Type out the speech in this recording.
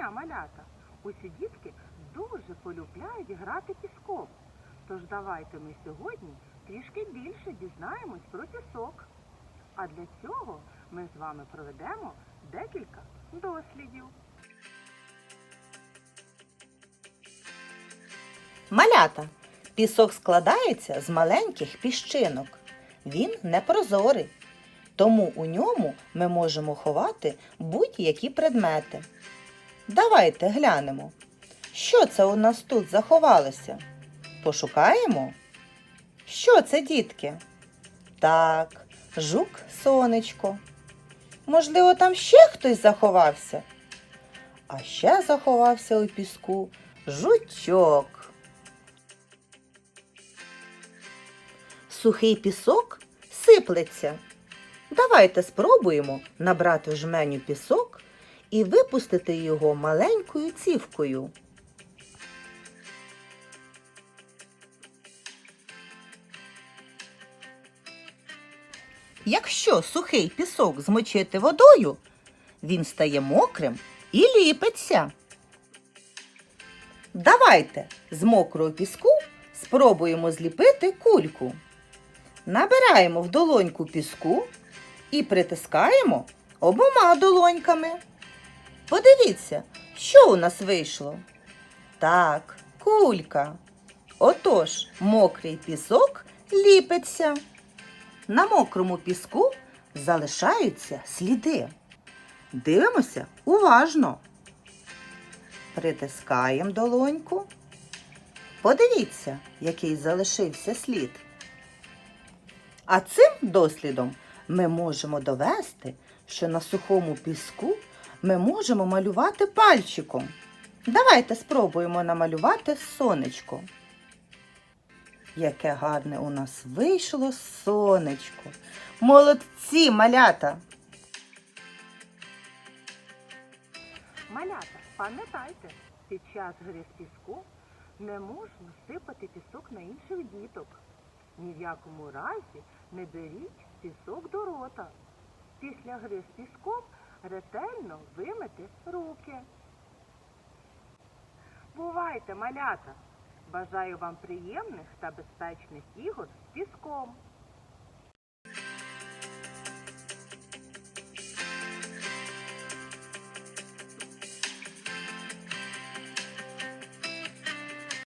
дня, малята! Усі дітки дуже полюбляють грати піском. Тож давайте ми сьогодні трішки більше дізнаємось про пісок. А для цього ми з вами проведемо декілька дослідів. Малята. Пісок складається з маленьких піщинок. Він непрозорий, тому у ньому ми можемо ховати будь-які предмети. Давайте глянемо, що це у нас тут заховалося. Пошукаємо. Що це, дітки? Так, жук сонечко. Можливо, там ще хтось заховався. А ще заховався у піску жучок. Сухий пісок сиплеться. Давайте спробуємо набрати в жменю пісок і випустити його маленькою цівкою. Якщо сухий пісок змочити водою, він стає мокрим і ліпиться. Давайте з мокрого піску спробуємо зліпити кульку. Набираємо в долоньку піску і притискаємо обома долоньками. Подивіться, що у нас вийшло. Так, кулька. Отож, мокрий пісок ліпиться. На мокрому піску залишаються сліди. Дивимося уважно. Притискаємо долоньку. Подивіться, який залишився слід. А цим дослідом ми можемо довести, що на сухому піску ми можемо малювати пальчиком. Давайте спробуємо намалювати сонечко. Яке гарне у нас вийшло сонечко. Молодці, малята! Малята, пам'ятайте, під час гри з піску не можна сипати пісок на інших діток. Ні в якому разі не беріть пісок до рота. Після гри з піском ретельно вимити руки. Бувайте, малята! Бажаю вам приємних та безпечних ігор з піском.